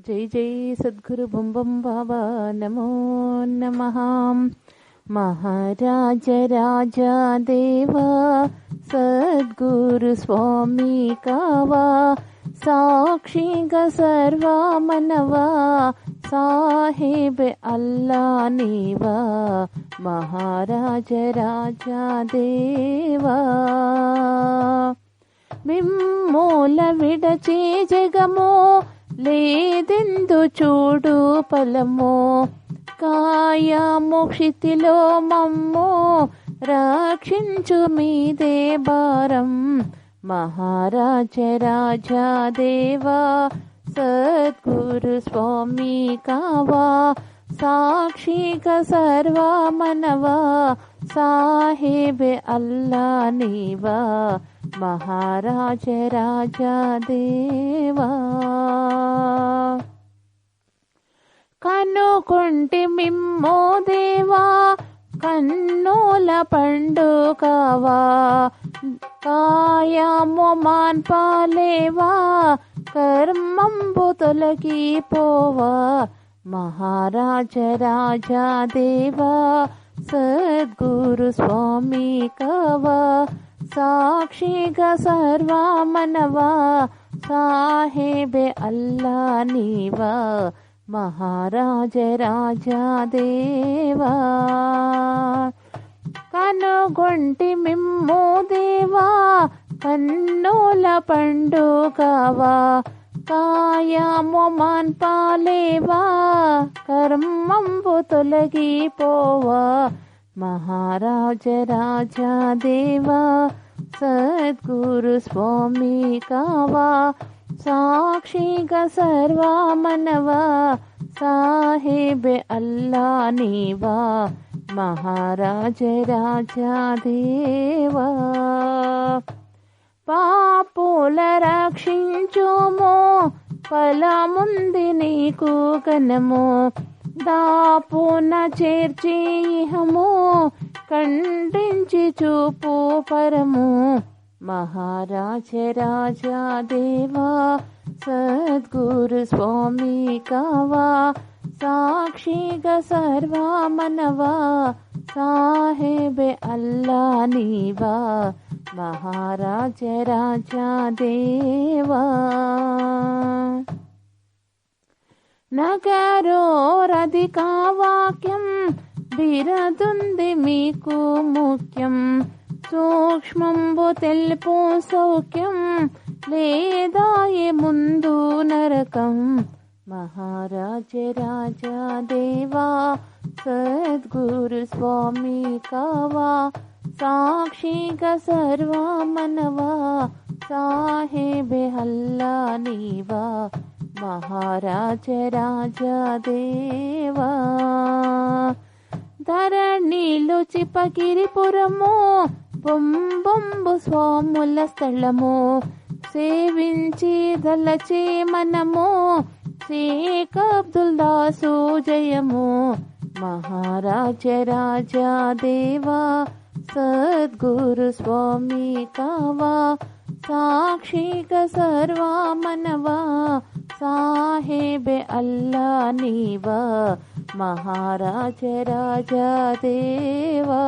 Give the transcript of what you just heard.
जय जय सद्गुरु बुं बुं बाबा नमो नमः। महाराज राजा देवा, सद्गुरु स्वामी कावा, साक्षी ग सर्वा मनवा, साहेब अल्ला नीवा। महाराज राजा देवा। మూల విడచే జగమో లేదెందు చూడు ఫలము. కాయ మోక్షితిలో మమ్మో రక్షించు మీదే భారం. మహారాజ రాజా దేవా సద్గురు స్వామి కావా సాక్షిక సర్వా మనవా సాహిబ్ అల్లా నీవా మహారాజ రాజా దేవా కనుకొంటి మిమ్మో దేవా కన్నుల పండుగవా కాయము మాన్పాలేవా కర్మంబు తొలగిపోవా మహారాజ రాజా దేవా సద్గురు స్వామి కవా సాక్షిగా సర్వా మనవా సాహేబే అల్లా నీవా మహారాజ రాజా దేవా కనుగొంటి మిమ్ము దేవా కన్నుల పండుగవా కాయము మాన్పాలేవా కర్మంబు తొలగిపోవా మహారాజ రాజా దేవా సద్గురు స్వామి కావా సాక్షిగా సర్వా మనవా సాహేబ్ అల్లా నీవా మహారాజ రాజా దేవా పాపుల రక్షించుము ఫలముంది నీకు గనము దాపున చేర్చి ఇహము ఖండించి చూపు పరము మహారాజ రాజా దేవా సద్గురు స్వామి కావా సాక్షిగా సర్వా మనవా సాహేబ్ అల్లా నీవా మహారాజ రాజా దేవా నగరోరధికా వాక్యం బిరదుంది మీకు ముఖ్యం సూక్ష్మంబు తెలుపు సౌఖ్యం లేదా ముందు నరకం మహారాజ రాజా దేవా సద్గురు స్వామి కావా సాక్షిగా సర్వా మనవా సాహేబ్ హల్లా నీవా మహారాజ రాజదేవా ధరణిలు చిపగిరిపురము బొంబొంబు స్వాముల స్థలము సేవించి దలచే మనము షేక్ అబ్దుల్ దాసు జయము. మహారాజ రాజదేవా సద్గురు స్వామి కావా సాక్షిక సర్వా साहेब अल्लाह नीवा महाराज राजा देवा।